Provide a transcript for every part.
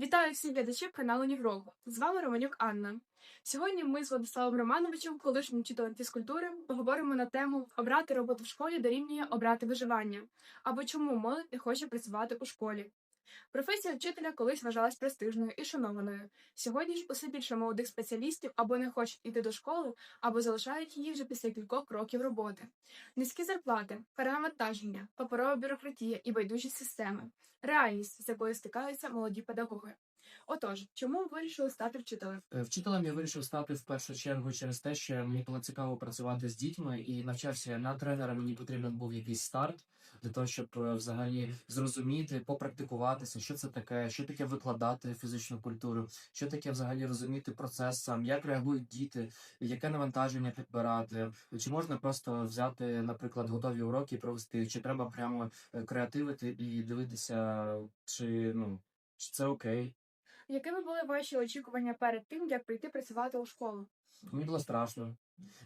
Вітаю всіх глядачів каналу Нігроку. З вами Романюк Анна. Сьогодні ми з Владиславом Романовичем, колишнім вчителем фізкультури, поговоримо на тему обрати роботу в школі дорівнює обрати виживання або чому молодь не хоче працювати у школі. Професія вчителя колись вважалась престижною і шанованою. Сьогодні ж усе більше молодих спеціалістів або не хочуть іти до школи, або залишають її вже після кількох років роботи. Низькі зарплати, перенавантаження, паперова бюрократія і байдужі системи реальність, з якою стикаються молоді педагоги. Отож, чому ви вирішили стати вчителем? Е, Вчителем я вирішив стати в першу чергу через те, що мені було цікаво працювати з дітьми і навчався на тренера. Мені потрібен був якийсь старт для того, щоб е, взагалі зрозуміти, попрактикуватися, що це таке, що таке викладати фізичну культуру, що таке взагалі розуміти процес сам, як реагують діти, яке навантаження підбирати, чи можна просто взяти, наприклад, готові уроки і провести, чи треба прямо е, креативити і дивитися, чи ну чи це окей. Якими були ваші очікування перед тим, як прийти працювати у школу? Мені було страшно.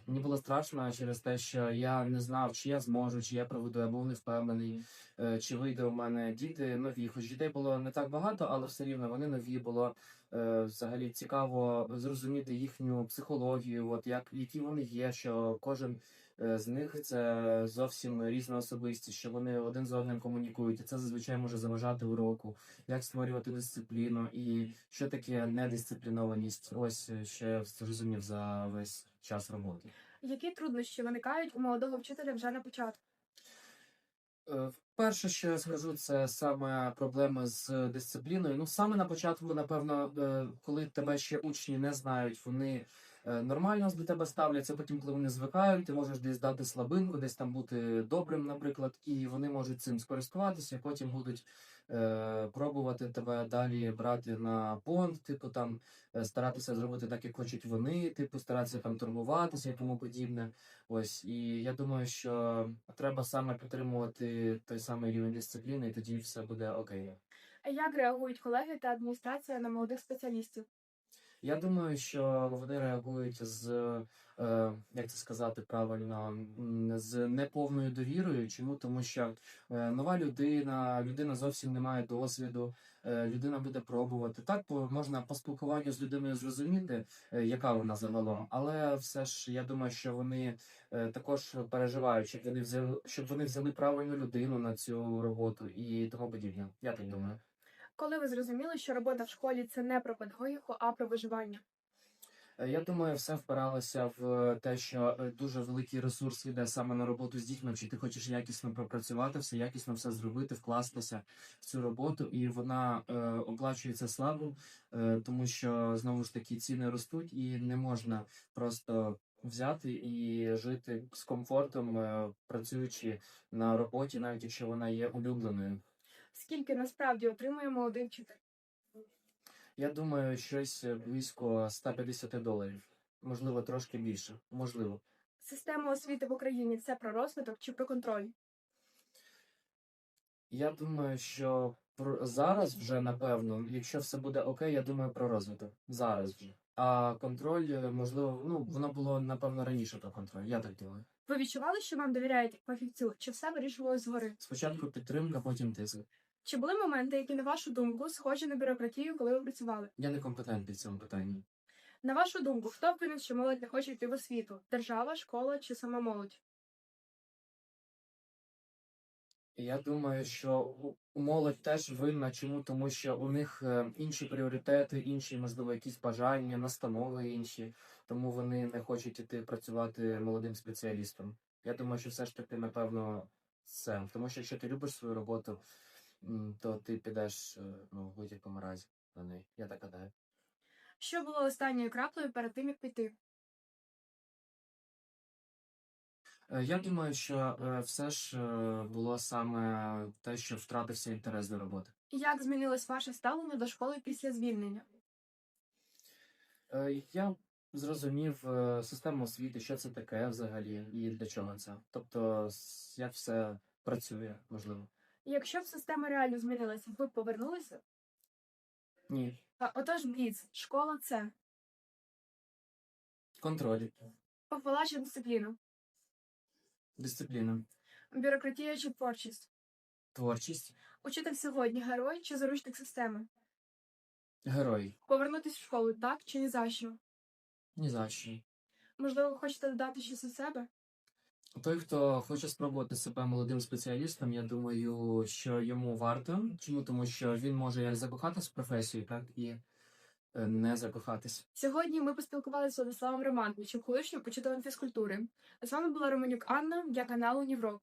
Мені було страшно через те, що я не знав, чи я зможу, чи я проведу, я був не впевнений, е, чи вийде у мене діти нові. Хоч дітей було не так багато, але все рівно вони нові. Було е, взагалі цікаво зрозуміти їхню психологію, от як які вони є, що кожен е, з них це зовсім різна особистість, що вони один з одним комунікують. І це зазвичай може заважати уроку, як створювати дисципліну і що таке недисциплінованість. Ось е, я зрозумів за весь час роботи. Які труднощі виникають у молодого вчителя вже на початку? Е, Перше, що я скажу, це саме проблеми з дисципліною. Ну, саме на початку, напевно, е, коли тебе ще учні не знають, вони е, нормально до тебе ставляться. Потім, коли вони звикають, ти можеш десь дати слабинку, десь там бути добрим, наприклад, і вони можуть цим скористуватися. Потім будуть е, пробувати тебе далі брати на понт, типу там е, старатися зробити так, як хочуть вони, типу старатися там турбуватися і тому подібне. Ось і я думаю, що треба саме підтримувати той самий рівень дисципліни, і тоді все буде окей. Як реагують колеги та адміністрація на молодих спеціалістів? Я думаю, що вони реагують з е, як це сказати правильно, з неповною довірою. Чому? Тому що е, нова людина, людина зовсім не має досвіду, е, людина буде пробувати. Так можна по спілкуванню з людиною зрозуміти, яка вона загалом, але все ж я думаю, що вони також переживають, щоб вони взяли, щоб вони взяли правильну людину на цю роботу і тому подібне. Я так думаю. Коли ви зрозуміли, що робота в школі це не про педагогіку, а про виживання? Е, Я думаю, все впиралося в те, що е, дуже великий ресурс йде саме на роботу з дітьми. Чи ти хочеш якісно пропрацювати все, якісно все зробити, вкластися в цю роботу, і вона е, оплачується слабо, е, тому що знову ж таки ціни ростуть, і не можна просто взяти і жити з комфортом, е, працюючи на роботі, навіть якщо вона є улюбленою. Скільки насправді отримує молодий вчитель? Я думаю, щось близько 150 доларів, можливо, трошки більше, можливо. Система освіти в Україні це про розвиток чи про контроль? Я думаю, що зараз вже напевно, якщо все буде окей, я думаю про розвиток. Зараз вже. А контроль, е, можливо, ну воно було напевно раніше про контроль. Я так думаю. Ви відчували, що вам довіряють як фахівцю, чи все вирішувалось згори? Спочатку підтримка, потім тиск. Чи були моменти, які, на вашу думку, схожі на бюрократію, коли ви працювали? Я не компетентний в цьому питанні. На вашу думку, хто винен, що молодь не хоче йти в освіту? Держава, школа чи сама молодь? Я думаю, що молодь теж винна. Чому? Тому що у них е, інші пріоритети, інші, можливо, якісь бажання, настанови інші, тому вони не хочуть іти працювати молодим спеціалістом. Я думаю, що все ж таки, напевно, це. Тому що якщо ти любиш свою роботу, то ти підеш е, ну, в будь-якому разі на неї. Я так гадаю. Що було останньою краплею перед тим, як піти? Е, Я думаю, що е, все ж було саме те, що втратився інтерес до роботи. Як змінилось ваше ставлення до школи після звільнення? Я зрозумів систему освіти, що це таке взагалі і для чого це. Тобто, як все працює, можливо. І Якщо б система реально змінилася, ви б повернулися? Ні. А, отож, Бліц, школа це Контроль, похвала чи дисципліна, дисципліна, бюрократія чи творчість, творчість, учитель сьогодні герой чи заручник системи. Герой. Повернутися в школу, так чи ні за що? Ні за що. Можливо, ви хочете додати щось від себе? Той, хто хоче спробувати себе молодим спеціалістом, я думаю, що йому варто. Чому? Тому що він може як закохатись в професію, так і е, не закохатись. Сьогодні ми поспілкувалися з Владиславом Романовичем, колишнім учителем фізкультури. З вами була Романюк Анна для каналу Ніврок.